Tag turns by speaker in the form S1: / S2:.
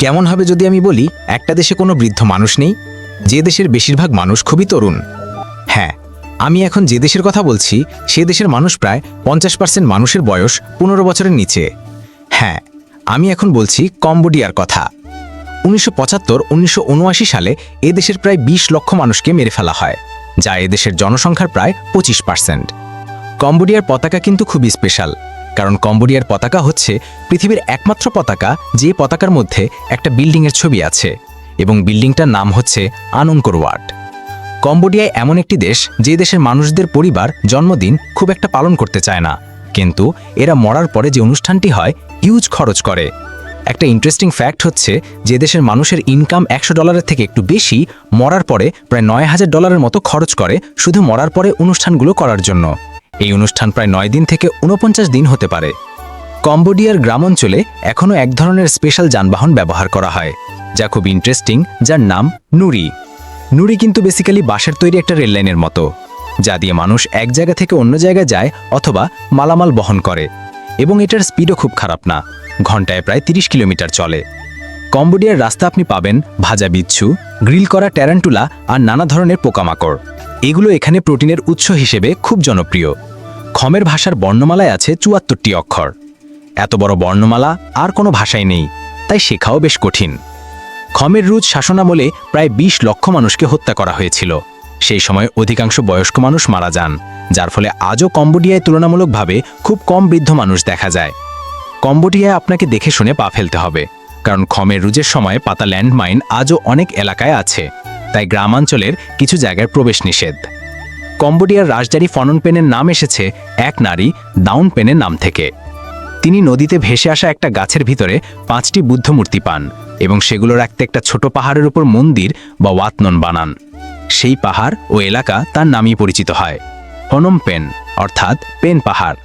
S1: কেমন হবে যদি আমি বলি, একটা দেশে কোনো বৃদ্ধ মানুষ নেই, যে দেশের বেশিরভাগ মানুষ খুবই তরুণ। হ্যাঁ আমি এখন যে দেশের কথা বলছি, সে দেশের মানুষ প্রায় পঞ্চাশ পার্সেন্ট মানুষের বয়স পনেরো বছরের নিচে। হ্যাঁ আমি এখন বলছি কম্বোডিয়ার কথা। উনিশশো পঁচাত্তর, উনিশশো সালে এ দেশের প্রায় ২০ লক্ষ মানুষকে মেরে ফেলা হয়, যা এদেশের জনসংখ্যার প্রায় পঁচিশ পার্সেন্ট। কম্বোডিয়ার পতাকা কিন্তু খুবই স্পেশাল কারণ কম্বোডিয়ার পতাকা হচ্ছে পৃথিবীর একমাত্র পতাকা যে পতাকার মধ্যে একটা বিল্ডিংয়ের ছবি আছে, এবং বিল্ডিংটার নাম হচ্ছে আনংকোরওয়াট কম্বোডিয়ায় এমন একটি দেশ যে দেশের মানুষদের পরিবার জন্মদিন খুব একটা পালন করতে চায় না, কিন্তু এরা মরার পরে যে অনুষ্ঠানটি হয়, হিউজ খরচ করে। একটা ইন্টারেস্টিং ফ্যাক্ট হচ্ছে যে দেশের মানুষের ইনকাম একশো ডলারের থেকে একটু বেশি মরার পরে প্রায় নয় হাজার ডলারের মতো খরচ করে শুধু মরার পরে অনুষ্ঠানগুলো করার জন্য। এই অনুষ্ঠান প্রায় নয় দিন থেকে উনপঞ্চাশ দিন হতে পারে। কম্বোডিয়ার গ্রামাঞ্চলে এখনও এক ধরনের স্পেশাল যানবাহন ব্যবহার করা হয়, যা খুব ইন্টারেস্টিং যার নাম নুরি নুরি কিন্তু বেসিক্যালি বাঁশের তৈরি একটা রেললাইনের মতো, যা দিয়ে মানুষ এক জায়গা থেকে অন্য জায়গায় যায় অথবা মালামাল বহন করে, এবং এটার স্পিডও খুব খারাপ না, ঘন্টায় প্রায় ৩০ কিলোমিটার চলে। কম্বোডিয়ার রাস্তা আপনি পাবেন ভাজা বিচ্ছু, গ্রিল করা ট্যারান্টুলা আর নানা ধরনের পোকামাকড়। এগুলো এখানে প্রোটিনের উৎস হিসেবে খুব জনপ্রিয়। খমের ভাষার বর্ণমালায় আছে চুয়াত্তরটি অক্ষর। এত বড় বর্ণমালা আর কোনো ভাষায় নেই, তাই শেখাও বেশ কঠিন। খমের রুজ শাসনামলে প্রায় ২০ লক্ষ মানুষকে হত্যা করা হয়েছিল। সেই সময় অধিকাংশ বয়স্ক মানুষ মারা যান, যার ফলে আজও কম্বোডিয়ায় তুলনামূলকভাবে খুব কম বৃদ্ধ মানুষ দেখা যায়। কম্বোডিয়ায় আপনাকে দেখে শুনে পা ফেলতে হবে, কারণ খমের রুজের সময় পাতা ল্যান্ডমাইন আজও অনেক এলাকায় আছে। তাই গ্রামাঞ্চলের কিছু জায়গায় প্রবেশ নিষেধ। কম্বোডিয়ার রাজধানী ফনন পেনের নাম এসেছে এক নারী দাউন পেনের নাম থেকে। তিনি নদীতে ভেসে আসা একটা গাছের ভিতরে পাঁচটি বুদ্ধ মূর্তি পান এবং সেগুলো রাখতে একটা ছোট পাহাড়ের উপর মন্দির বা ওয়াতনন বানান। সেই পাহাড় ও এলাকা তার নামই পরিচিত হয়। হনম পেন, অর্থাৎ পেন পাহাড়।